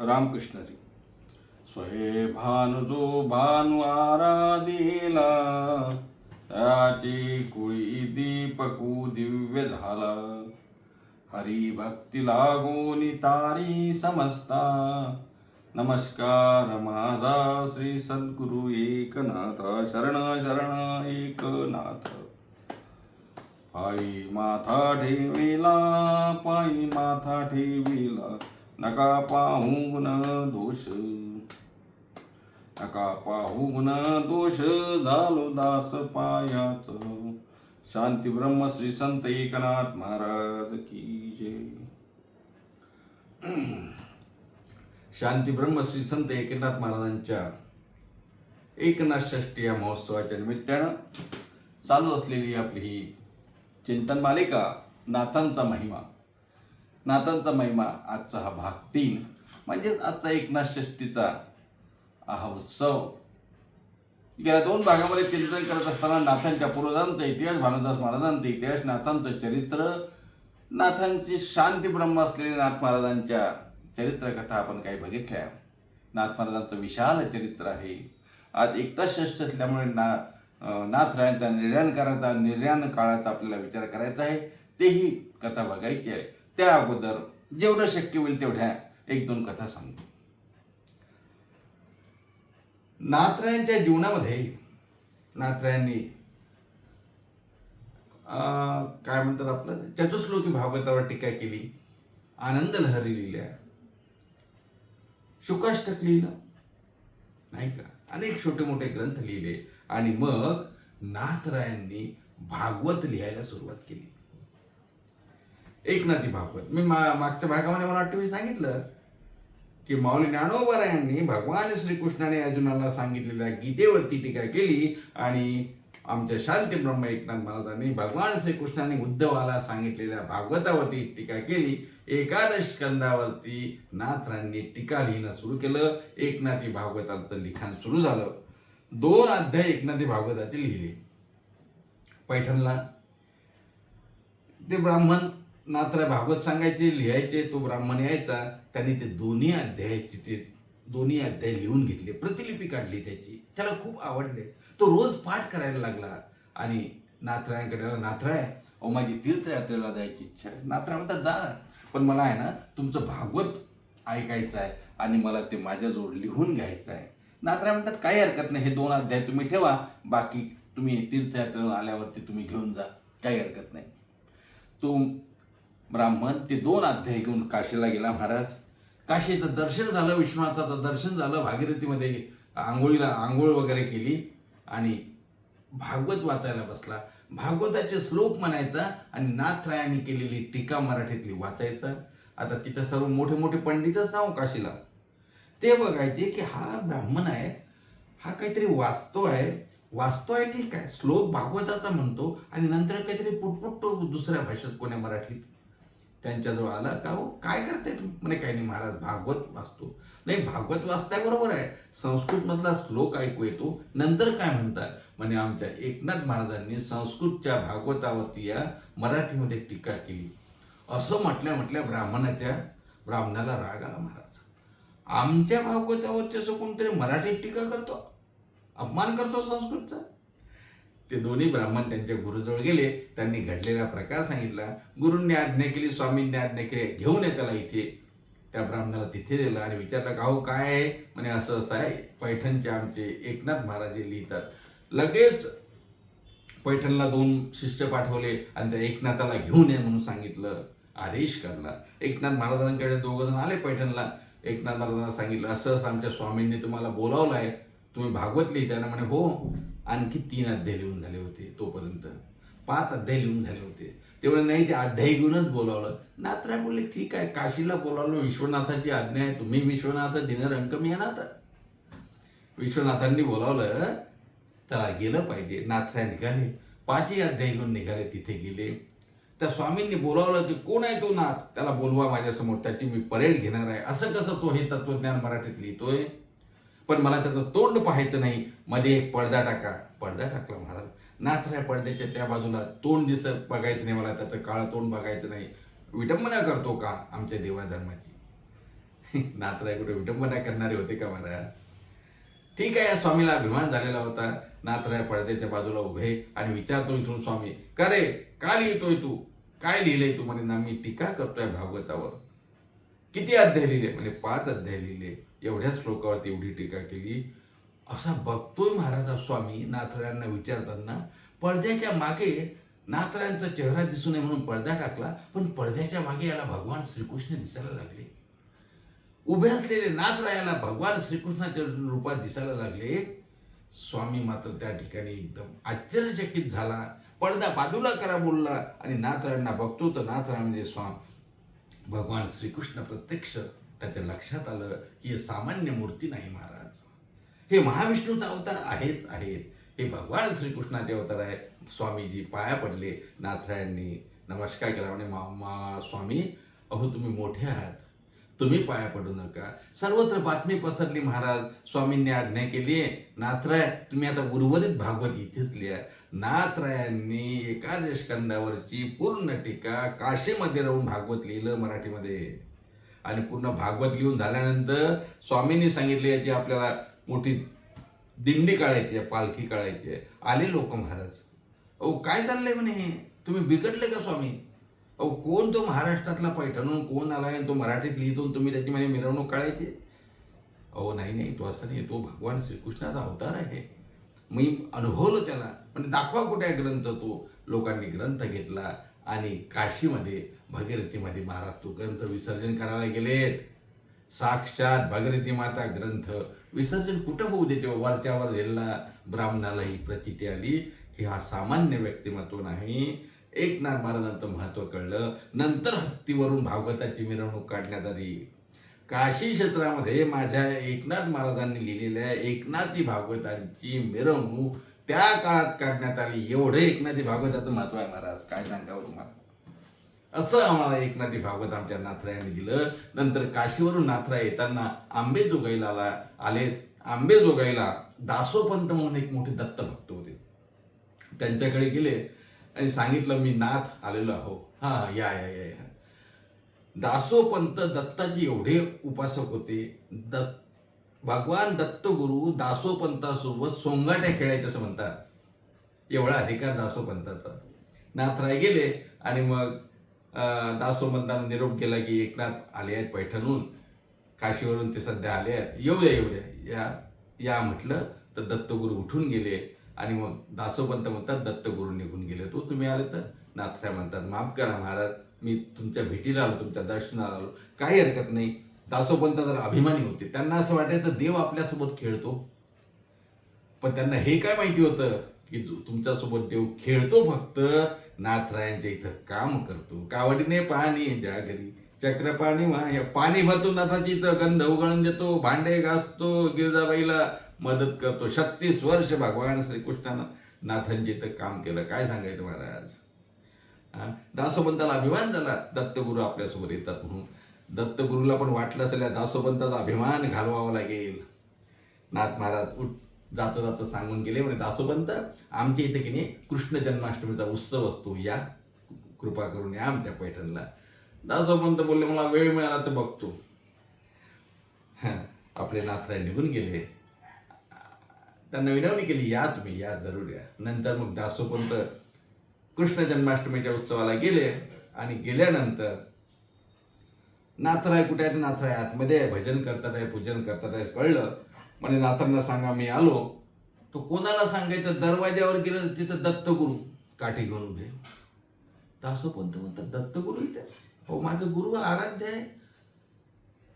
रामकृष्णरी स्वये भानु जो भानु आराधिला त्याची कुळी दीपकू दिव्य झाला. हरी भक्ती लागोनी तारी समजता. नमस्कार माझा श्री सद्गुरु एकनाथ शरण शरण एकनाथ. पायी माथा ठेविला पायी माथा ठेविला. नका पाहून दोष. नका पाहून दोष झालो दास पायाच. शांती ब्रह्म श्री संत एकनाथ महाराज की जय. शांती ब्रह्म श्री संत एकनाथ महाराजांच्या एकनाथ षष्टी या महोत्सवाच्या निमित्तानं चालू असलेली आपली ही चिंतन मालिका नाथांचा महिमा. नाथांचा महिमा आजचा हा भाग तीन. म्हणजेच आजचा एकनाथ षष्टीचा हा उत्सव. गेल्या दोन भागामध्ये चिंतन करत असताना नाथांच्या पूर्वजांचा इतिहास भानुदास महाराजांचा इतिहास नाथांचं चरित्र नाथांची शांती ब्रह्म असलेले नाथ महाराजांच्या चरित्रकथा आपण काही बघितल्या. नाथ महाराजांचं विशाल चरित्र आहे. आज एकटा श्रेष्ठ असल्यामुळे ना नाथरायांचा निर्याण करायचा निर्याण काळाचा आपल्याला विचार करायचा आहे. तेही कथा बघायची आहे. त्या अगोदर जेवढं शक्य होईल तेवढ्या एक दोन कथा सांगतो. नाथरायांच्या जीवनामध्ये नाथरायांनी अं, काय म्हणतात आपलं? चतुश्लोकी भागवतावर टीका केली. आनंद लहरी लिहिल्या. शुकाष्टक लिहिलं. नाही का? अनेक छोटे मोठे ग्रंथ लिहिले. आणि मग नाथरायांनी भागवत लिहायला सुरुवात केली. एकनाथी भागवत. मी मा मागच्या भागामध्ये मला वाटतं मी सांगितलं की माऊली ज्ञानोबरायांनी भगवान श्रीकृष्णाने अर्जुनाला सांगितलेल्या गीतेवरती टीका केली आणि आमच्या शांती ब्रह्म एकनाथ महाराजांनी भगवान श्रीकृष्णाने उद्धवाला सांगितलेल्या भागवतावरती टीका केली. एकादश स्कंदावरती नाथरांनी टीका लिहिणं सुरू केलं. एकनाथी भागवताचं लिखाण सुरू झालं. दोन अध्याय एकनाथी भागवताचे लिहिले. पैठणला. ते ब्राह्मण नात्र भागवत सांगायचे लिहायचे तो ब्राह्मण यायचा त्याने ते दोन्ही अध्यायाची ते दोन्ही अध्याय लिहून घेतले प्रतिलिपी काढली त्याची. त्याला खूप आवडले. तो रोज पाठ करायला लागला. आणि नाथरायांकडे आला, नाथराय अहो माझी तीर्थयात्रेला जायची इच्छा आहे. नाथराय म्हणतात जा. पण मला आहे ना तुमचं भागवत ऐकायचं आहे आणि मला ते माझ्याजवळ लिहून घ्यायचं आहे. नाथराय म्हणतात काही हरकत नाही. हे दोन अध्याय तुम्ही ठेवा. बाकी तुम्ही तीर्थयात्रेला आल्यावरती तुम्ही घेऊन जा. काही हरकत नाही. तो ब्राह्मण ते दोन अध्याय घेऊन काशीला गेला महाराज. काशीचं दर्शन झालं विश्वनाथाचं दर्शन झालं भागीरथीमध्ये आंघोळीला आंघोळ वगैरे केली आणि भागवत वाचायला बसला. भागवताचे श्लोक म्हणायचा आणि नाथरायांनी केलेली टीका मराठीतली वाचायचं. आता तिथं सर्व मोठे मोठे पंडितच नाव काशीला. ते बघायचे की हा ब्राह्मण आहे हा काहीतरी वाचतो आहे. वाचतो आहे ठीक आहे. श्लोक भागवताचा म्हणतो आणि नंतर काहीतरी पुटपुटतो दुसऱ्या भाषेत कोण्या मराठीत. त्यांच्याजवळ आला का हो काय करते तू म्हणे काही नाही महाराज भागवत वाचतो. नाही भागवत वाचताबरोबर आहे. संस्कृतमधला श्लोक ऐकू येतो. नंतर काय म्हणतात? म्हणे आमच्या एकनाथ महाराजांनी संस्कृतच्या भागवतावरती या मराठीमध्ये टीका केली. असं म्हटल्या म्हटल्या ब्राह्मणाच्या ब्राह्मणाला राग आला महाराज. आमच्या भागवतावरती असं कोणतरी मराठीत टीका करतो? अपमान करतो संस्कृतचा? ते दोन्ही ब्राह्मण त्यांच्या गुरुजवळ गेले त्यांनी घडलेला प्रकार सांगितला. गुरूंनी आज्ञा केली स्वामींनी आज्ञा केली घेऊन ये त्याला इथे. त्या ब्राह्मणाला तिथे दिलं आणि विचारलं का हो काय आहे? म्हणे असं असं आहे. पैठणचे आमचे एकनाथ महाराज लिहितात. लगेच पैठणला दोन शिष्य पाठवले आणि त्या एकनाथाला घेऊन ये म्हणून सांगितलं. आदेश करला एकनाथ महाराजांकडे दोघं जण आले पैठणला. एकनाथ महाराजांना सांगितलं असं असं आमच्या स्वामींनी तुम्हाला बोलावलं आहे तुम्ही भागवत लिहिताय. ना म्हणे हो. आणखी तीन अध्याय लिहून झाले होते तोपर्यंत. पाच अध्याय लिहून झाले होते. तेवढे नाही ते अध्याय घेऊनच बोलावलं. नात्रा बोलले ठीक आहे काशीला बोलावलं विश्वनाथाची आज्ञा आहे तुम्ही विश्वनाथ दिनरंक मी नाथ विश्वनाथांनी बोलावलं त्याला गेलं पाहिजे. नाथराय निघाले पाचही अध्याय घेऊन निघाले तिथे गेले. त्या स्वामींनी बोलावलं की कोण आहे तो नाथ? त्याला बोलवा माझ्यासमोर त्याची मी परेड घेणार आहे. असं कसं तो हे तत्वज्ञान मराठीत लिहितोय? पण मला त्याचं तोंड पाहायचं नाही. मध्ये एक पडदा टाका. पडदा टाकला महाराज. नाथऱ्या पडद्याच्या त्या बाजूला तोंड दिसत बघायचं नाही मला. त्याचं काळं तोंड बघायचं नाही. विटंबना करतो का आमच्या देवाधर्माची? नाथराय कुठे विटंबना करणारे होते का महाराज? ठीक आहे या स्वामीला अभिमान झालेला होता. नाथराय पडद्याच्या बाजूला उभे आणि विचारतो इथून स्वामी का रे? का लिहितोय तू? काय लिहिलंय तू? म्हणे ना मी टीका करतोय भागवतावर. किती अध्याय लिहिले? म्हणजे पाच अध्याय लिहिले. एवढ्या श्लोकावरती एवढी टीका केली. असा बघतोय महाराजा स्वामी नाथरायांना विचारताना पडद्याच्या मागे नाथरायांचा चेहरा दिसू नये म्हणून पडदा टाकला पण पडद्याच्या मागे याला भगवान श्रीकृष्ण दिसायला लागले. उभे असलेले नाथरायाला भगवान श्रीकृष्णाच्या रूपात दिसायला लागले. स्वामी मात्र त्या ठिकाणी एकदम आश्चर्यचकित झाला. पडदा बाजूला करा बोलला आणि नाथरायांना बघतो. तर नाथराय म्हणजे स्वाम भगवान श्रीकृष्ण प्रत्यक्ष त्याच्या लक्षात आलं की हे सामान्य मूर्ती नाही महाराज. हे महाविष्णूचा अवतार आहेच आहेत. हे भगवान श्रीकृष्णाचे अवतार आहे स्वामीजी पाया पडले नाथरायांनी नमस्कार केला. म्हणे मामा स्वामी अहो तुम्ही मोठे आहात. तुम्ही पाया पडू नका. सर्वत्र बातमी पसरली महाराज. स्वामींनी आज्ञा केली आहे. नाथराय तुम्ही आता उर्वरित भागवत इथेच लिहा. नाथरायांनी एकादश कंदावरची पूर्ण टीका काशीमध्ये राहून भागवत लिहिलं मराठीमध्ये. आणि पूर्ण भागवत लिहून झाल्यानंतर स्वामींनी सांगितले याची आपल्याला मोठी दिंडी काढायची आहे पालखी काढायची आहे. आले लोक महाराज. अहो काय चाललंय म्हणे? हे? तुम्ही बिघडले का स्वामी? अहो कोण तो महाराष्ट्रातला पैठणून कोण आला आणि तो मराठीत लिहितो तुम्ही त्याची म्हणे मिरवणूक काढायची अहो नाही नाही तो असं नाही तो भगवान श्रीकृष्णाचा अवतार आहे. मी अनुभवलं त्याला म्हणजे दाखवा कुठे आहे ग्रंथ तो. लोकांनी ग्रंथ घेतला आणि काशीमध्ये भगीरथीमध्ये महाराज तो ग्रंथ विसर्जन करायला गेलेत. साक्षात भगीरथी माता ग्रंथ विसर्जन कुठं होऊ देते वरच्यावर गेला ब्राह्मणाला ही प्रचिती आली की हा सामान्य व्यक्तिमत्व नाही. एकनाथ महाराजांचं महत्त्व कळलं. नंतर हत्तीवरून भागवताची मिरवणूक काढण्यात आली. काशी क्षेत्रामध्ये माझ्या एकनाथ महाराजांनी लिहिलेल्या एकनाथी भागवतांची मिरवणूक त्या काळात काढण्यात आली. एवढं एकनाथी भागवताचं महत्त्व आहे महाराज. काय सांगावं तुम्हाला? असं आम्हाला एकनाथी भागवत आमच्या नाथरायांनी दिलं. नंतर काशीवरून नाथराय येताना आंबेजोगाईला आला आलेत आंबेजोगाईला दासोपंत म्हणून एक मोठे दत्त भक्त होते. त्यांच्याकडे गेले आणि सांगितलं मी नाथ आलेलो आहो. हा या या या या. दासोपंत दत्ताजी एवढे उपासक होते. दत्त भगवान दत्तगुरु दासोपंतासोबत सोंगाट्या खेळायचे असं म्हणतात. एवढा अधिकार दासोपंताचा. नाथराय गेले आणि मग अं, निरोप केला की एकनाथ आले आहेत पैठणहून. काशीवरून ते सध्या आले आहेत. येऊ द्या येऊ द्या. या या म्हटलं तर दत्तगुरु उठून गेले आणि मग दासोपंत म्हणतात दत्तगुरु निघून गेले. तो तुम्ही आले तर नाथऱ्या म्हणतात माफ करा महाराज मी तुमच्या भेटीला आलो तुमच्या दर्शनाला आलो. काही हरकत नाही. दासोपंत जर अभिमानी होते. त्यांना असं वाटायचं देव आपल्यासोबत खेळतो. पण त्यांना हे काय माहिती होतं? की तुमच्यासोबत देव खेळतो फक्त. नाथरायांच्या इथं काम करतो. कावडीने पाणी ज्या घरी चक्र पाणी वाया. पाणी भरतो नाथाची इथं गंध उगळून देतो भांडे घासतो गिरजाबाईला मदत करतो. छत्तीस वर्ष भगवान श्रीकृष्णानं नाथांच्या इथं काम केलं. काय सांगायचं महाराज? हा? दासोपंताला अभिमान झाला दत्तगुरु आपल्यासोबत येतात म्हणून. दत्तगुरूला पण वाटलं असेल या दासोपंताचा अभिमान घालवावा लागेल. नाथ महाराज उठ. जाता जाता सांगून गेले. म्हणे दासोपंत आमच्या इथे की नाही कृष्ण जन्माष्टमीचा उत्सव असतो. या कृपा करून या आमच्या पैठणला. दासोबंत बोलले मला वेळ मिळाला तर बघतो. आपले नाथराय निघून गेले. त्यांना विनवणी केली या तुम्ही या जरूर या. नंतर मग दासोपंत कृष्ण जन्माष्टमीच्या उत्सवाला गेले आणि गेल्यानंतर नाथराय कुठे आहे? नाथराय आतमध्ये आहे. भजन करतात आहे पूजन करतात आहे. कळलं म्हणे नाथांना सांगा मी आलो. तो कोणाला सांगायचं? दरवाज्यावर गेलं तिथं दत्तगुरु काठी घेऊन उभे. दासोपंत म्हणतात दत्तगुरु इथे? हो माझं गुरु आराध्य आहे.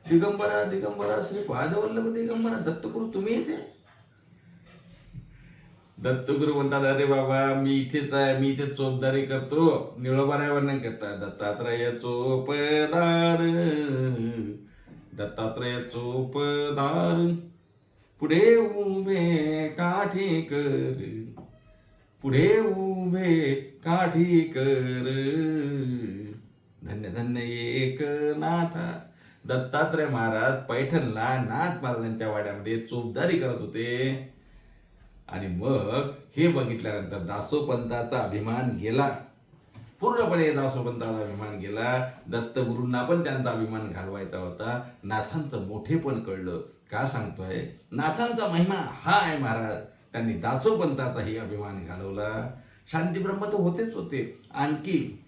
दिगंबरा दिगंबरा श्री पादवल्लभ दिगंबरा दत्तगुरु तुम्ही इथे? दत्तगुरु म्हणतात अरे बाबा मी इथेच आहे मी इथे चोपदारी करतो. निळोबाराय वर्णन करतात दत्तात्रय चोपदार दत्तात्रय चोपदार. पुढे उभे काठी कर. पुढे उभे काठी कर. धन्य धन्य एक नाथा दत्तात्रय महाराज पैठणला नाथ महाराजांच्या वाड्यामध्ये चोपदारी करत होते. आणि मग हे बघितल्यानंतर दासोपंताचा अभिमान गेला. पूर्णपणे दासोपंताचा अभिमान गेला दत्तगुरूंना पण त्यांचा अभिमान घालवायचा होता. नाथांचं मोठेपण कळलं. का सांगतोय? नाथांचा महिमा हा आहे महाराज. त्यांनी दासोपंताचाही अभिमान घालवला. शांतीब्रह्म तर होतेच होते. आणखी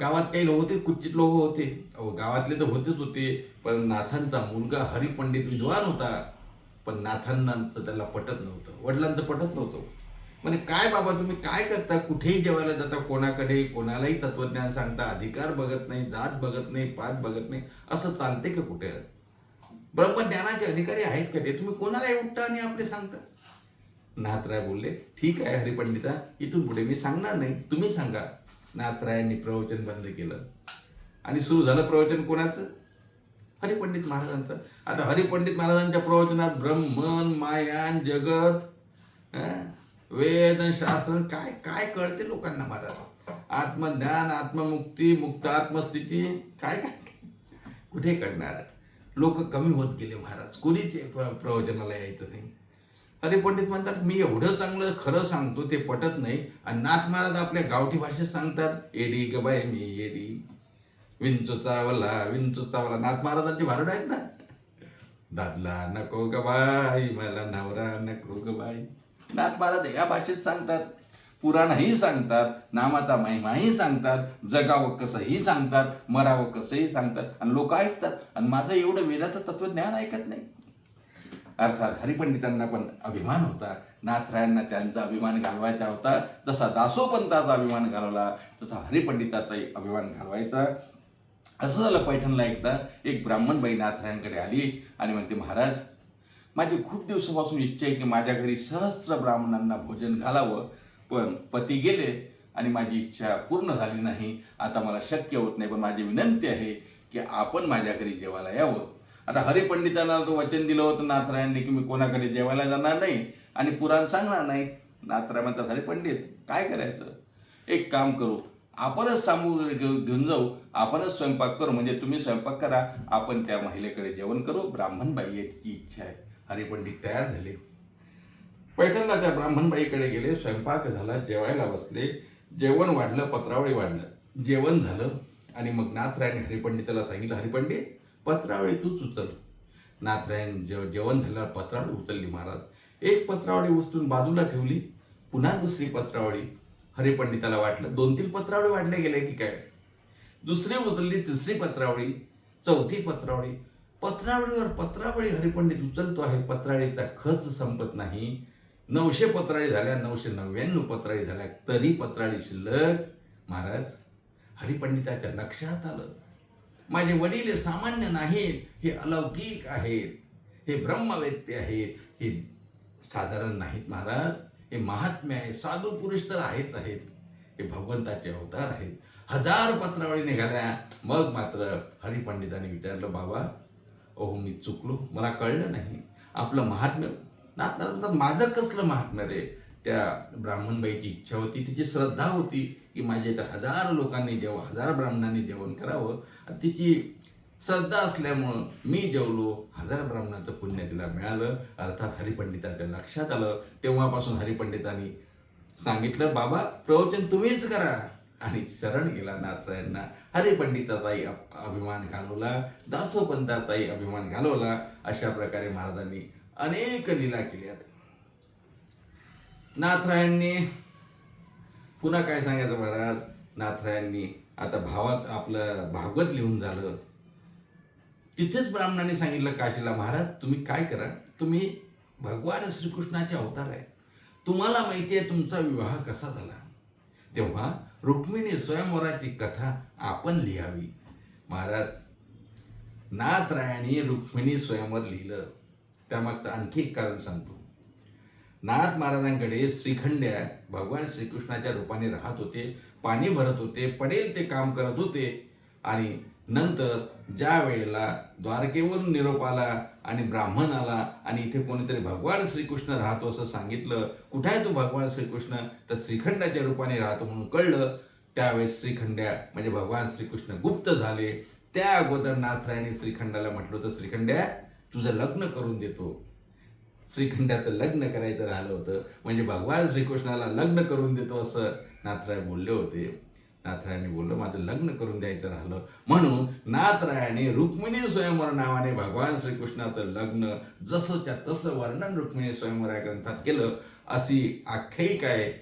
गावात काही लोक होते कुचित लोक होते. अहो गावातले तर होतेच होते. पण नाथांचा मुलगा हरिपंडित विद्वान होता. पण नाथांनाचं त्याला पटत नव्हतं. वडिलांचं पटत नव्हतं. म्हणजे काय बाबा तुम्ही काय करता? कुठेही जेवायला जाता कोणाकडे कोणालाही तत्वज्ञान सांगता अधिकार बघत नाही जात बघत नाही पात बघत नाही असं चालते का कुठे? ब्रह्मज्ञानाचे अधिकारी आहेत का ते? तुम्ही कोणालाही उठता आणि आपले सांगता. नाथराय बोलले ठीक आहे हरिपंडिता इथून पुढे मी सांगणार नाही. तुम्ही सांगा. नाथरायांनी प्रवचन बंद केलं. आणि सुरू झालं प्रवचन कोणाचं? हरिपंडित महाराजांचं. आता हरिपंडित महाराजांच्या प्रवचनात ब्रह्मन मायान जगत वेद शास्त्र काय काय कळते लोकांना महाराज आत्मज्ञान आत्ममुक्ती मुक्त आत्मस्थिती काय काय? कुठे कळणार? लोक कमी होत गेले महाराज. कोणीच प्र- प्रवचनाला यायचं नाही. अरे पंडित म्हणतात मी एवढं चांगलं खरं सांगतो ते पटत नाही. आणि नाथ महाराज आपल्या गावठी भाषेत सांगतात एडी ग बाय मी एडी. विंचूचा चावला विंचूचा चावला. नाथ महाराजांची भारड आहेत ना? दादला नको ग बाई मला नवरा नको ग बाई. नाथ महाराज या भाषेत सांगतात पुराणही सांगतात नामाचा महिमाही सांगतात जगावं कसंही सांगतात मरावं कसंही सांगतात आणि लोक ऐकतात. आणि माझं एवढं वेदाचं तत्वज्ञान ऐकत नाही. अर्थात हरिपंडितांना पण अभिमान होता. नाथरायांना त्यांचा अभिमान घालवायचा होता. जसा दासोपंताचा अभिमान घालवला तसा हरिपंडिताचाही अभिमान घालवायचा. असं झालं पैठणला एकदा. एक ब्राह्मण बाई नाथरायांकडे आली आणि म्हणते महाराज माझी खूप दिवसापासून इच्छा आहे की माझ्या घरी सहस्त्र ब्राह्मणांना भोजन घालावं पण पती गेले आणि माझी इच्छा पूर्ण झाली नाही. आता मला शक्य होत नाही पण माझी विनंती आहे की आपण माझ्या घरी जेवायला यावं. आता हरिपंडितांना तो वचन दिलं होतं नाथरायांनी की मी कोणाकडे जेवायला जाणार नाही आणि पुराण सांगणार नाही. नाथराय म्हणतात हरिपंडित काय करायचं? एक काम करू आपणच सांगू घेऊन जाऊ आपणच स्वयंपाक करू म्हणजे तुम्ही स्वयंपाक करा आपण त्या महिलेकडे जेवण करू ब्राह्मणबाई याची इच्छा आहे. हरिपंडित तयार झाले. पैठणला त्या ब्राह्मणबाईकडे गेले स्वयंपाक झाला जेवायला बसले जेवण वाढलं पत्रावळी वाढलं. जेवण झालं आणि मग नाथरायण हरिपंडिताला सांगितलं हरिपंडित पत्रावळी तूच उचल. नाथरायण जेव जेवण झाल्यावर पत्रावळी उचलली महाराज. एक पत्रावळी उचलून बाजूला ठेवली पुन्हा दुसरी पत्रावळी. हरिपंडिताला वाटलं दोन तीन पत्रावळी वाढले गेले की काय? दुसरी उचलली तिसरी पत्रावळी चौथी पत्रावळी. पत्रावळीवर पत्रावळी हरिपंडित उचलतो आहे. पत्राळीचा खर्च संपत नाही. नऊशे पत्राळी झाल्या नऊशे नव्याण्णव पत्राळी झाल्या तरी पत्राळी शिल्लक. महाराज हरिपंडिताच्या लक्षात आलं. माझे वडील सामान्य नाहीत हे अलौकिक आहेत हे ब्रह्मवेत्ते आहेत हे साधारण नाहीत महाराज. हे महात्म्य आहे साधू पुरुष तर आहेच आहेत. हे भगवंताचे अवतार आहेत. हजार पत्रावळी निघाल्या. मग मात्र हरिपंडितांनी विचारलं बाबा अहो मी चुकलो. मला कळलं नाही. आपलं महात्म्य नाथ माझं कसलं महात्म्य रे? त्या ब्राह्मणबाईची इच्छा होती तिची श्रद्धा होती की माझ्या इथं हजार लोकांनी जेव हजार ब्राह्मणांनी जेवण करावं. आणि तिची श्रद्धा असल्यामुळं मी जेवलो. हजार ब्राह्मणाचं पुण्य तिला मिळालं. अर्थात हरिपंडिताच्या लक्षात आलं. तेव्हापासून हरिपंडितांनी सांगितलं बाबा प्रवचन तुम्हीच करा. आणि शरण गेला नाथरायांना हरिपंडिताचाही पंडिताताई अभिमान घालवला. दासोपंताचाही अभिमान घालवला. अशा प्रकारे महाराजांनी अनेक लीला केल्यात नाथरायांनी पुन्हा काय सांगायचं महाराज? नाथरायांनी आता भावात आपलं भागवत लिहून झालं. तिथेच ब्राह्मणांनी सांगितलं काशीला महाराज तुम्ही काय करा? तुम्ही भगवान श्रीकृष्णाचे अवतार आहे. तुम्हाला माहिती आहे तुमचा विवाह कसा झाला? तेव्हा रुक्मिणी स्वयंवराची कथा आपण लिहावी. महाराज नाथरायाने रुक्मिणी स्वयंवर लिहिलं. त्यामागचं आणखी एक कारण सांगतो. नाथ महाराजांकडे श्रीखंड्या भगवान श्रीकृष्णाच्या रूपाने राहत होते पाणी भरत होते पडेल ते काम करत होते आणि नंतर ज्या वेळेला द्वारकेवरून निरोप आला आणि ब्राह्मण आला आणि इथे कोणीतरी भगवान श्रीकृष्ण राहतो असं सांगितलं कुठे आहे तू भगवान श्रीकृष्ण? तर श्रीखंडाच्या रूपाने राहतो म्हणून कळलं. त्यावेळेस श्रीखंड्या म्हणजे भगवान श्रीकृष्ण गुप्त झाले. त्या अगोदर नाथरायने श्रीखंडाला म्हटलं होतं श्रीखंड्या तुझं लग्न करून देतो. श्रीखंडाचं लग्न करायचं राहिलं होतं. म्हणजे भगवान श्रीकृष्णाला लग्न करून देतो असं नाथराय बोलले होते. नाथरायांनी बोललं माझं लग्न करून द्यायचं राहिलं. म्हणून नाथरायाने रुक्मिणी स्वयंवर नावाने भगवान श्रीकृष्णाचं लग्न जसंच्या तसं वर्णन रुक्मिणी स्वयंवर या ग्रंथात केलं अशी आख्यायिका आहे.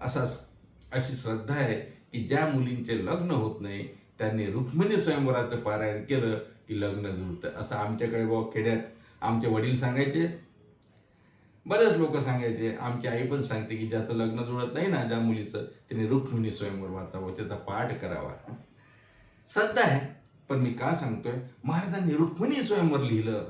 असा अशी श्रद्धा आहे की ज्या मुलींचे लग्न होत नाही त्यांनी रुक्मिणी स्वयंवराचं पारायण केलं की लग्न जुळतं. असं आमच्याकडे बाबा खेड्यात आमचे वडील सांगायचे बरेच लोक सांगायचे आमची आई पण सांगते की ज्याचं लग्न जुळत नाही ना ज्या मुलीचं त्याने रुक्मिणी स्वयंवर वाचावं त्याचा पाठ करावा. श्रद्धा आहे पण मी का सांगतोय? महाराजांनी रुक्मिणी स्वयंवर लिहिलं.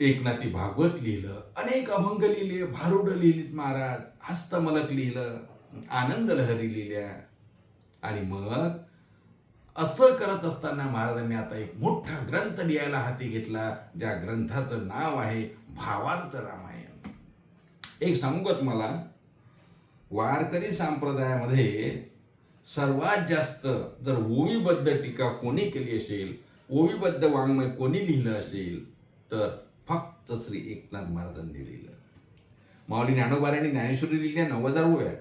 एकनाथी भागवत लिहिलं अनेक अभंग लिहिले भारुड लिहिलीत महाराज हस्तमलक लिहिलं आनंद लहरी लिहिल्या. आणि मग असं करत असताना महाराजांनी आता एक मोठा ग्रंथ लिहायला हाती घेतला ज्या ग्रंथाचं नाव आहे भावार्थ रामायण. एक सांगू का तुम्हाला? वारकरी संप्रदायामध्ये सर्वात जास्त जर ओवीबद्ध टीका कोणी केली असेल ओवीबद्ध वाङ्मय कोणी लिहिलं असेल तर फक्त श्री एकनाथ महाराजांनी लिहिलं. माऊली ज्ञानोबाऱ्यांनी ज्ञानेश्वरी लिहिल्या नऊ हजार ओव्या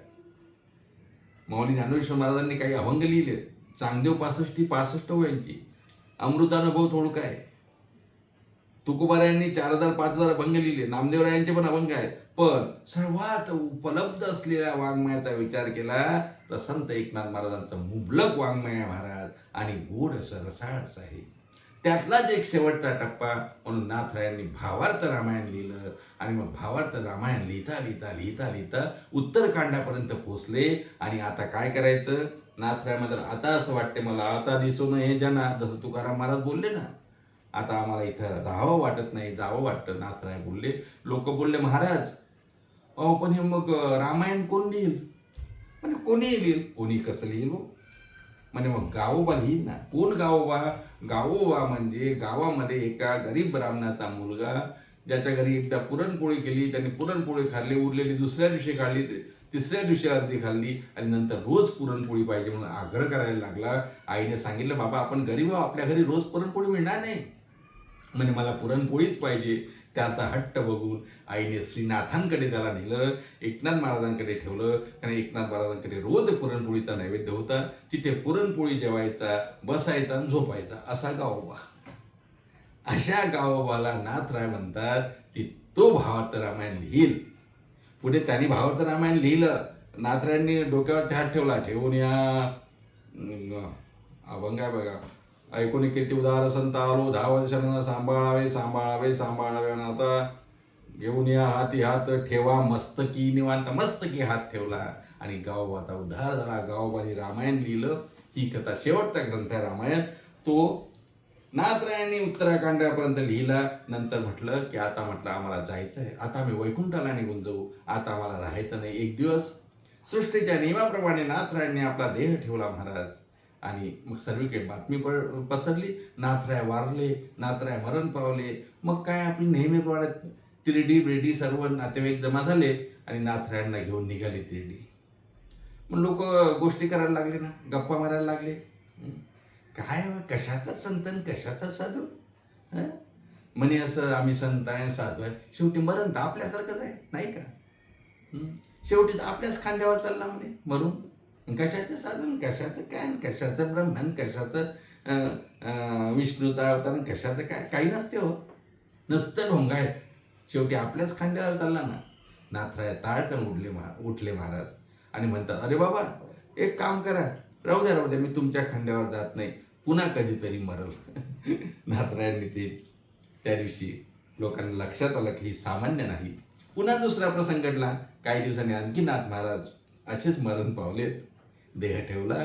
माऊली ज्ञानेश्वर महाराजांनी काही अभंग लिहिले चांगदेव पासष्टी पासष्ट ओव्यांची अमृतानुभव थोडं काय तुकोबारायांनी चार हजार पाच हजार अभंग लिहिले. नामदेवरायांचे पण अभंग आहेत. पण सर्वात उपलब्ध असलेल्या वाङ्मयाचा विचार केला तर संत एकनाथ महाराजांचा मुबलक वाङ्मय महाराज आणि गोड असं रसाळ असं आहे. त्यातलाच एक शेवटचा टप्पा म्हणून नाथरायांनी भावार्थ रामायण लिहिलं. आणि मग भावार्थ रामायण लिहिता लिहिता लिहिता लिहिता उत्तरकांडापर्यंत पोचले आणि आता काय करायचं? नाथरायामध्ये आता असं वाटते मला आता दिसू नये जना जसं तुकाराम महाराज बोलले ना आता आम्हाला इथं राहावं वाटत नाही जावं वाटतं. नाथराय बोलले लोक बोलले महाराज अहो पण हे मग रामायण कोण लिहिल? म्हणजे कोणी लिहिल? कोणी कसं लिहिल हो? म्हणजे मग गावोबा लिहिल ना. कोण गावोबा? गावोबा म्हणजे गावामध्ये एका गरीब ब्राह्मणाचा मुलगा ज्याच्या घरी एकदा पुरणपोळी केली त्यांनी पुरणपोळी खाल्ली उरलेली दुसऱ्या दिवशी खाल्ली तिसऱ्या दिवशी अर्धी खाल्ली आणि नंतर रोज पुरणपोळी पाहिजे म्हणून आग्रह करायला लागला. आईने सांगितलं बाबा आपण गरीब आहोत आपल्या घरी रोज पुरणपोळी मिळणार नाही. म्हणे मला पुरणपोळीच पाहिजे. त्याचा हट्ट बघून आईने श्रीनाथांकडे त्याला नेलं एकनाथ महाराजांकडे ठेवलं. कारण एकनाथ महाराजांकडे रोज पुरणपोळीचा नैवेद्य होता. तिथे पुरणपोळी जेवायचा बसायचा आणि झोपायचा असा गावोबा. अशा गावोबाला नाथराय म्हणतात की तो भावार्थ रामायण लिहील. पुढे त्यांनी भावार्थ रामायण लिहिलं. नाथरायांनी डोक्यावर हात ठेवला ठेवून या. अभंग आहे बघा. ऐकून किती उदार संत आलो दहा वर्षांना सांभाळावे सांभाळावे सांभाळावे. आणि आता घेऊन या हाती हात ठेवा मस्तकी निवांत मस्तकी हात ठेवला. आणि गावोबाचा उद्धार झाला. गावोबाने रामायण लिहिलं. ही कथा शेवटचा ग्रंथ आहे रामायण. तो नाथरायांनी उत्तराखंडापर्यंत लिहिला. नंतर म्हटलं की आता म्हटलं आम्हाला जायचं आहे. आता आम्ही वैकुंठाला निघून जाऊ. आता आम्हाला राहायचं नाही. एक दिवस सृष्टीच्या नियमाप्रमाणे नाथरायांनी आपला देह ठेवला महाराज. आणि मग सर्वीकडे बातमी प- पसरली. नाथराय वारले नाथराय मरण पावले. मग काय आपली नेहमीप्रमाणे तिरडी ब्रेडी सर्व नातेवाईक जमा झाले आणि नाथरायांना घेऊन निघाले तिरडी. मग लोक गोष्टी करायला लागले ना गप्पा मारायला लागले. काय हो, कशातच संतन कशातच साधू? म्हणे असं आम्ही संत आहे साधू आहे. शेवटी मरण तर आपल्यासारखंच आहे नाही का? शेवटी तर आपल्याच खांद्यावर चालला म्हणे मरून. कशाचं साधन? कशाचं काय? आणि कशाचं ब्रह्मन कशाचं विष्णूचा अवतार? कशाचं काय? काही नसते हो. नसतं ढोंगा आहेत. शेवटी आपल्याच खांद्यावर चालला ना. नाथराय ताळकन उठले महा उठले महाराज. आणि म्हणतात अरे बाबा एक काम करा. राहू द्या राहू द्या. मी तुमच्या खांद्यावर जात नाही. पुन्हा कधीतरी मरल. नाथरायांनी ते त्या दिवशी लोकांना लक्षात आलं की ही सामान्य नाही. पुन्हा दुसरा प्रसंग घडला. काही दिवसांनी आणखी नाथ महाराज असेच मरण पावलेत. देह ठेवला.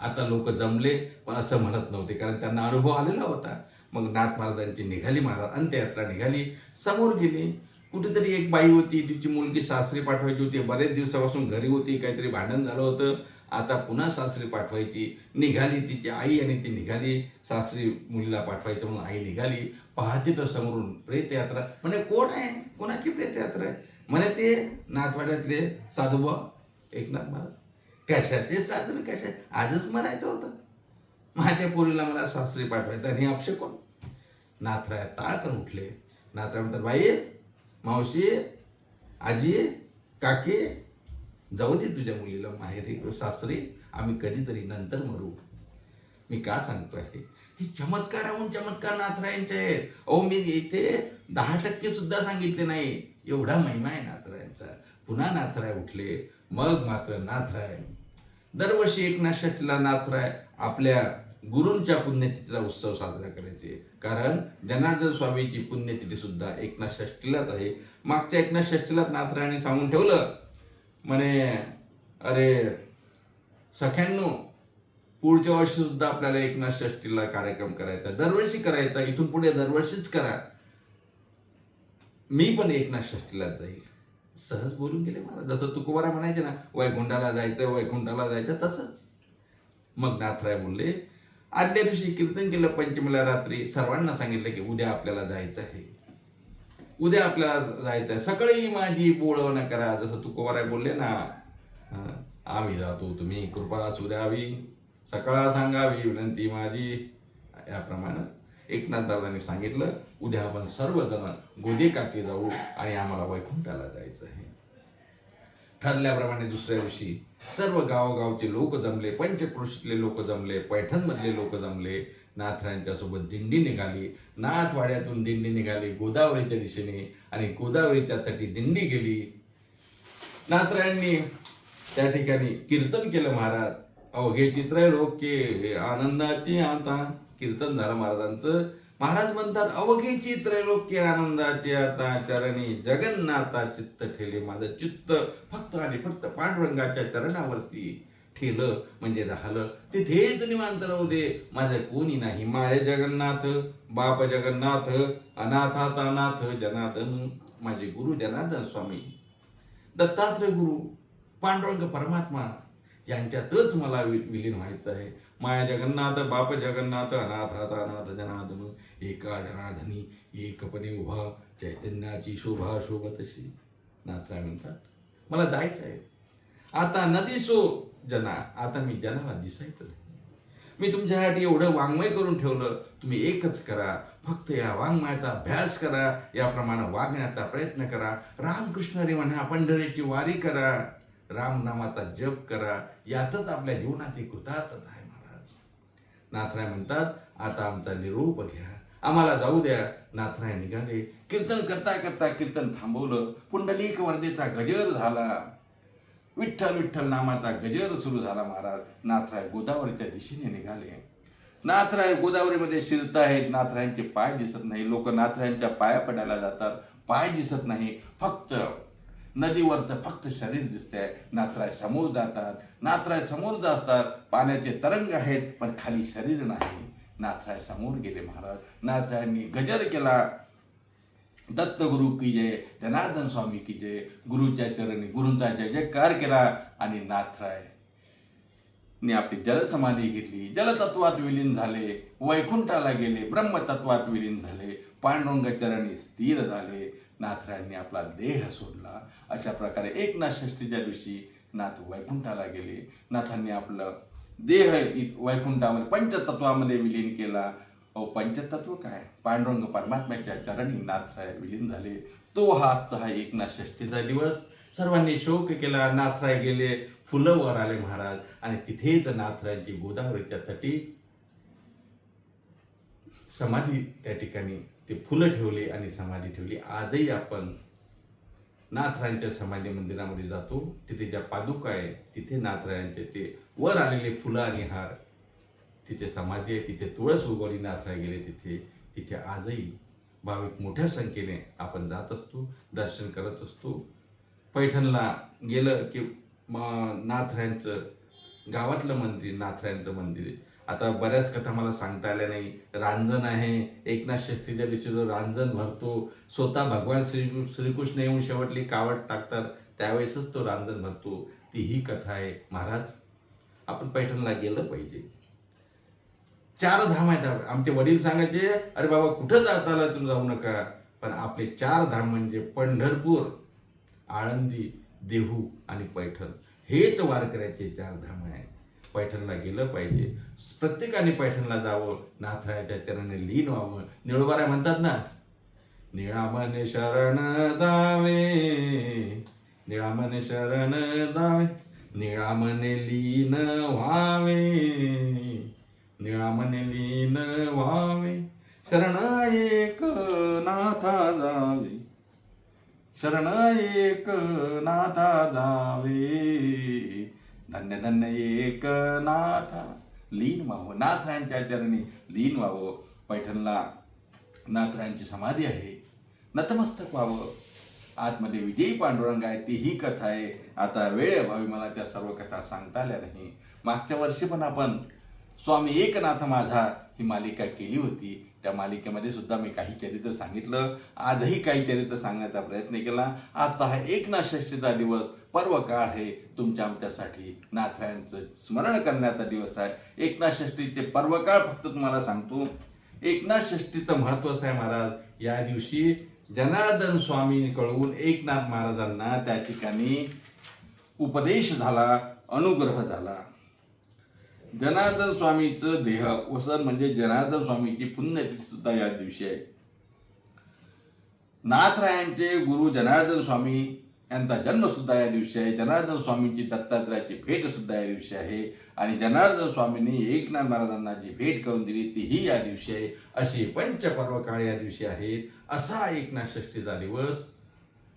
आता लोक जमले पण असं म्हणत नव्हते कारण त्यांना अनुभव आलेला होता. मग नाथ महाराजांची निघाली महाराज अंत्ययात्रा निघाली. समोर गेली. कुठेतरी एक बाई होती तिची मुलगी सासरी पाठवायची होती. बरेच दिवसापासून घरी होती काहीतरी भांडण झालं होतं. आता पुन्हा सासरी पाठवायची. निघाली तिची आई आणि ती निघाली. सासरी मुलीला पाठवायचं म्हणून आई निघाली. पाहते तर समोरून प्रेतयात्रा. म्हणे कोण आहे? कोणाची प्रेतयात्रा आहे? म्हणे ते नाथवाड्यातले साधुबा. एकनाथ महाराज. कशाचे साजरे कशा? आजच मरायचं होतं. माझ्या पोरीला मला सासरी पाठवायचं आणि अपशे कोण नाथराय ताळकन उठले. नाथराय म्हणतात बाई मावशी आजी काकी जाऊ दे तुझ्या मुलीला माहेरी सासरी आम्ही कधीतरी नंतर मरू. मी का सांगतो आहे? हे चमत्काराहून चमत्कार नाथरायांचे आहेत. अहो मी इथे दहा टक्के सुद्धा सांगितले नाही. एवढा महिमा आहे नाथरायांचा पुन्हा नाथराय उठले. मग मात्र नाथराय दरवर्षी एकनाथ षष्टीला नाथराय आपल्या गुरूंच्या पुण्यतिथीचा उत्सव साजरा करायचे. कारण जनार्दन स्वामीची पुण्यतिथी सुद्धा एकनाथ षष्टीलाच आहे. मागच्या एकनाथ षष्टीलाच नाथरायांनी सांगून ठेवलं म्हणे अरे सख्यांनो पुढच्या वर्षी सुद्धा आपल्याला एकनाथ षष्टीला कार्यक्रम करायचा दरवर्षी करायचा इथून पुढे दरवर्षीच करा. मी पण एकनाथ षष्टीला जाईल. सहज बोलून गेले मला. जसं तुकोबारा म्हणायचे ना वैकुंठाला जायचं वैकुंठाला जायचं तसंच. मग नाथराय बोलले आदल्या दिवशी कीर्तन केलं पंचमीला रात्री. सर्वांना सांगितलं की उद्या आपल्याला जायचं आहे. उद्या आपल्याला जायचं आहे. सकाळी माझी बोळवणं करा. जसं तुकोबाराय बोलले ना आम्ही जातो तुम्ही कृपा सुद्यावी सकाळ सांगावी विनंती माझी. याप्रमाणे एकनाथ दादांनी सांगितलं उद्या आपण सर्वजण गोदे काठी जाऊ आणि आम्हाला वैकुंठाला जायचं आहे. ठरल्याप्रमाणे दुसऱ्या दिवशी सर्व गावोगावचे लोक जमले पंचक्रोशीतले लोक जमले पैठणमधले लोक जमले नाथरायांच्या सोबत दिंडी निघाली. नाथवाड्यातून दिंडी निघाली गोदावरीच्या दिशेने आणि गोदावरीच्या तटी दिंडी गेली. नाथरायांनी त्या ठिकाणी कीर्तन केलं महाराज. अवघे चित्र के आनंदाची आता कीर्तन महाराजांचं. महाराज म्हणतात अवघेची त्रैलोक्य आनंदाचे आता चरणी. जगन्नाथा चित्त ठेले माझं चित्त. फक्त आणि फक्त पांडुरंगाच्या चरणावरती ठेलं म्हणजे राहिलं. तिथेच निवांत राहू दे. माझं कोणी नाही. माय जगन्नाथ बाप जगन्नाथ अनाथात अनाथ जनार्दन माझे गुरु जनार्दन स्वामी. दत्तात्रय गुरु पांडुरंग परमात्मा यांच्यातच मला वि- विलीन व्हायचं आहे. माया जगन्नाथ बाप जगन्नाथ अनाथात अनाथ जनार्दन एका जनार्दनी एकपणे उभा चैतन्याची शोभा शोभतशी नाथराय म्हणतात मला जायचं आहे. आता न दिसो जना आता मी जनाला दिसायचं मी तुमच्यासाठी एवढं वाङ्मय करून ठेवलं तुम्ही एकच करा. फक्त या वाङ्मयाचा अभ्यास करा याप्रमाणे वागण्याचा प्रयत्न करा. रामकृष्ण हरी म्हणा पंढरीची वारी करा. रामनामाचा जप करा. यातच आपल्या जीवनाची कृतार्थता आहे. नाथराय म्हणतात आता आमचा निरोप घ्या. आम्हाला जाऊ द्या. नाथराय निघाले. कीर्तन करता करता कीर्तन थांबवलं. पुंडलिक वर्देचा गजर झाला. विठ्ठल विठ्ठल नामाचा गजर सुरू झाला महाराज. नाथराय गोदावरीच्या दिशेने निघाले. नाथराय गोदावरीमध्ये शिरत आहेत. नाथरायांचे पाय दिसत नाही. लोक नाथरायांच्या पाया पडायला जातात. पाय दिसत नाही. फक्त नदीवरचं फक्त शरीर दिसतंय. नात्राय समोर जातात. नात्राय समोर जातात. पाण्याचे तरंग आहेत पण खाली शरीर नाही. नाथराय समोर गेले महाराज. नाथरायांनी गजर केला. दत्तगुरु की जय जनार्दन स्वामी की जय गुरुच्या चरणी गुरूंचा जय जयकार केला आणि नाथराय ने आपली जलसमाधी घेतली. जलतत्वात विलीन झाले. वैकुंठाला गेले. ब्रह्मतत्वात विलीन झाले. पांडुरंग चरणी स्थिर झाले. नाथरायांनी आपला देह सोडला. अशा प्रकारे एकनाथ षष्टीच्या दिवशी नाथ वैकुंठाला गेले. नाथांनी आपलं देह इ- वैकुंठामध्ये पंचतत्वामध्ये विलीन केला. अहो पंचतत्व काय? पांडुरंग परमात्म्याच्या चरणी नाथराय विलीन झाले. तो हा आजचा हा एकनाथ षष्टीचा दिवस. सर्वांनी शोक केला. नाथराय गेले फुलं वर आले महाराज. आणि तिथेच नाथरायांची गोदावरीच्या तटी समाधी त्या ठिकाणी ते फुलं ठेवले आणि समाधी ठेवली. आजही आपण नाथरायांच्या समाधी मंदिरामध्ये जातो. तिथे ज्या पादुका आहे तिथे नाथरायांचे ते वर आलेले फुलं आणि हार तिथे समाधी आहे तिथे तुळस उगवली नाथराय गेले तिथे. तिथे आजही भाविक मोठ्या संख्येने आपण जात असतो दर्शन करत असतो. पैठणला गेलं की म- नाथरायांचं गावातलं मंदिर नाथरायांचं मंदिर आहे. आता बऱ्याच कथा मला सांगता आल्या नाही. रांजण आहे. एकनाथ षष्टीच्या दिवशी जो रांजण भरतो स्वतः भगवान श्री श्रीकृष्ण येऊन शेवटली कावड टाकतात त्यावेळेसच तो रांजण भरतो. ती ही कथा आहे. महाराज आपण पैठणला गेलं पाहिजे. चार धाम आहेत. आमचे वडील सांगायचे अरे बाबा कुठं जात आला तुम्ही? जाऊ नका. पण आपले चार धाम म्हणजे पंढरपूर आळंदी देहू आणि पैठण. हेच वारकऱ्याचे चार धाम आहे पैठणला गेलं पाहिजे. प्रत्येकाने पैठणला जावं नाथरायाच्या चरणी लीन व्हावं. निळोबारा म्हणतात ना निळामन शरण जावे निळामन शरण जावे निळामने लीन व्हावे निळामने लीन व्हावे. शरण एक नाथा जावे शरण एक नाथा जावे. धन्य धन्य एकनाथा. लीन व्हावं. नाथरायांच्या चरणी लीन व्हावं. पैठणला नाथरायांची समाधी आहे. नतमस्तक व्हावं. आतमध्ये विजयी पांडुरंग आहे. ती ही कथा आहे. आता वेळ अभावी मला त्या सर्व कथा सांगता आल्या नाही. मागच्या वर्षी पण आपण स्वामी एकनाथ माझा ही मालिका केली होती. त्या मालिकेमध्ये सुद्धा मी काही चरित्र सांगितलं. आजही काही चरित्र सांगण्याचा प्रयत्न केला. आता हा एकनाथ षष्टीचा दिवस पर्व काळ आहे तुमच्या आमच्यासाठी नाथरायांचं स्मरण करण्याचा दिवस आहे. एकनाथ षष्टीचे पर्वकाळ फक्त तुम्हाला सांगतो. एकनाथ षष्टीचं महत्त्व आहे महाराज या दिवशी जनार्दन स्वामींकडून कळवून एकनाथ महाराजांना त्या ठिकाणी उपदेश झाला अनुग्रह झाला. जनार्दन स्वामीचं देह वसन म्हणजे जनार्दन स्वामीची पुण्यतिथी सुद्धा या दिवशी आहे. नाथरायांचे गुरु जनार्दन स्वामी यांचा जन्म सुद्धा या दिवशी आहे. जनार्दन स्वामींची दत्तात्रयाची भेट सुद्धा या दिवशी आहे. आणि जनार्दन स्वामींनी एकनाथ महाराजांना जी भेट करून दिली तीही या दिवशी आहे. अशी पंचपर्व काळ या दिवशी आहेत. असा एकनाथ षष्टीचा दिवस.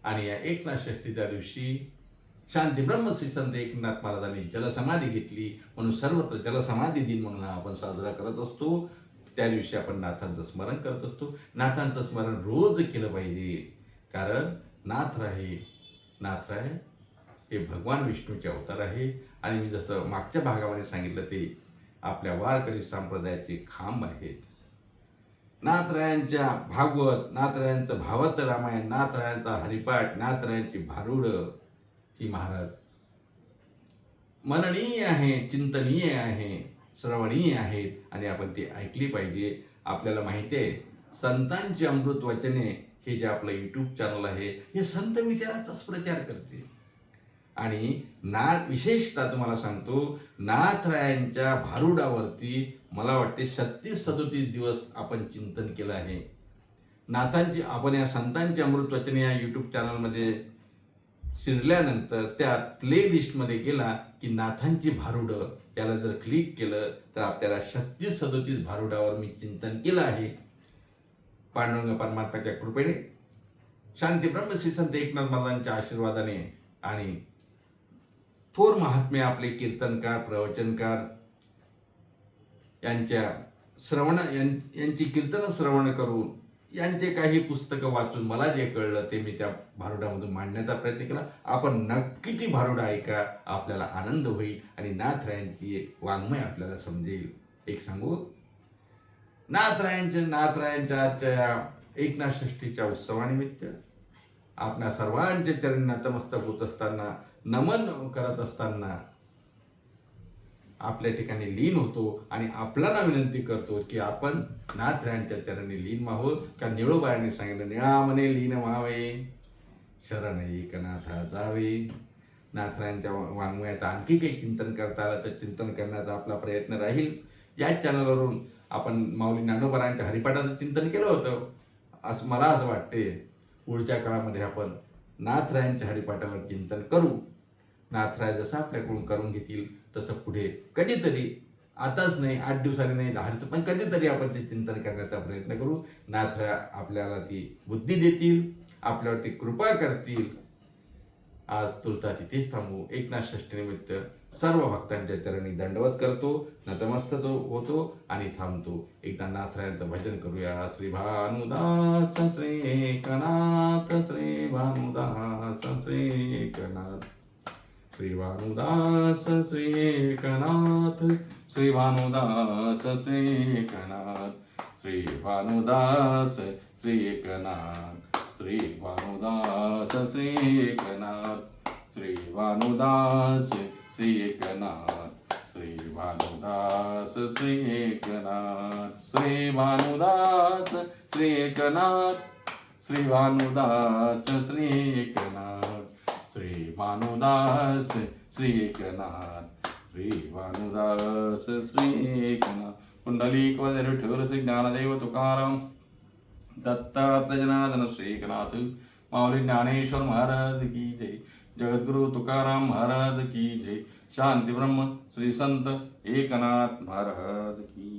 आणि या एकनाथ षष्टीच्या दिवशी शांती ब्रह्मश्री संत एकनाथ महाराजांनी जलसमाधी घेतली. म्हणून सर्वत्र जलसमाधी दिन म्हणून हा आपण साजरा करत असतो. त्या दिवशी आपण नाथांचं स्मरण करत असतो. नाथांचं स्मरण रोज केलं पाहिजे. कारण नाथ राहील नाथरायण हे भगवान विष्णूचे अवतार आहे. आणि मी जसं मागच्या भागामध्ये सांगितलं ते आपल्या वारकरी संप्रदायाचे खांब आहेत. नाथरायांच्या भागवत नाथरायांचं भावत रामायण नाथरायांचा हरिपाठ नाथरायांची भारुडं ही महाराज मननीय आहे चिंतनीय आहे श्रवणीय आहेत. आणि आपण ती ऐकली पाहिजे. आपल्याला माहिती आहे संतांची अमृत वचने हे जे आपलं यूट्यूब चॅनल आहे हे संत विचाराचाच प्रचार करते. आणि नाथ विशेषतः तुम्हाला सांगतो नाथरायांच्या भारुडावरती मला वाटते छत्तीस सदोतीस दिवस आपण चिंतन केलं आहे. नाथांची आपण या संतांची अमृतवचने या यूट्यूब चॅनलमध्ये शिरल्यानंतर त्या प्ले लिस्टमध्ये गेला की नाथांची भारुडं याला जर क्लिक केलं तर आपल्याला छत्तीस सदोतीस भारुडावर मी चिंतन केलं आहे. पांडुरंग परमात्म्याच्या कृपेने शांती ब्रह्म श्री संत एकनाथ महाराजांच्या आशीर्वादाने आणि थोर महात्मे आपले कीर्तनकार प्रवचनकार यांच्या श्रवण यां- यांची कीर्तन श्रवण करून यांचे काही पुस्तकं वाचून मला जे कळलं ते मी त्या भारुडामधून मांडण्याचा प्रयत्न केला. आपण नक्की ती भारुडा ऐका आपल्याला आनंद होईल आणि नाथरायांची वाङ्मय आपल्याला समजेल. एक सांगू? नाथरायांच्या नाथरायांच्या आजच्या एकनाथ षष्टीच्या उत्सवानिमित्त आपल्या सर्वांच्या चरणी नतमस्तक होत असताना नमन करत असताना आपल्या ठिकाणी लीन होतो आणि आपल्याला विनंती करतो की आपण नाथरायांच्या चरणी लीन व्हावं. का निळोबायांनी सांगितलं निळामने लीन व्हावे. शरण एकनाथा जावे. नाथरायांच्या वाङ्मयात आणखी काही चिंतन करता आलं तर चिंतन करण्याचा आपला प्रयत्न राहील. याच चॅनलवरून आपण माऊली ज्ञानोबरांच्या हरिपाठाचं चिंतन केलं होतं. असं मला असं वाटते पुढच्या काळामध्ये आपण नाथरायांच्या हरिपाठावर चिंतन करू. नाथराय जसं आपल्याकडून करून घेतील तसं पुढे कधीतरी आताच नाही आठ दिवसाने नाही दहाचं पण कधीतरी आपण ते चिंतन करण्याचा प्रयत्न करू. नाथराय आपल्याला ती बुद्धी देतील आपल्यावरती कृपा करतील आज तुर्ता तिथेच थांबू. एकनाथ षष्टीनिमित्त सर्व भक्तांच्या चरणी दंडवत करतो नतमस्तक होतो आणि थांबतो. एकदा नाथरायांचं भजन करूया. श्री भानुदास श्री एकनाथ श्री भानुदास श्री एकनाथ श्री भानुदास श्री एकनाथ श्री भानुदास श्री एकनाथ श्री भानुदास श्री एकनाथ श्री भानुदास श्रीकनाथ श्री भानुदास श्रीकनाथ श्री भानुदास श्रीकनाथ श्री भानुदास श्रीकनाथ श्री भानुदास श्रीकनाथ श्री भानुदास श्रीकनाथ श्री भानुदास श्रीकनाथ कुंडली वैरठोर श्री ज्ञानदेव तुकाराम. दत्तात्रय जनार्दन श्री एकनाथ माऊली ज्ञानेश्वर महाराज की जय। जगद्गुरु तुकाराम महाराज की जय। शांती ब्रह्म श्री संत एकनाथ महाराज की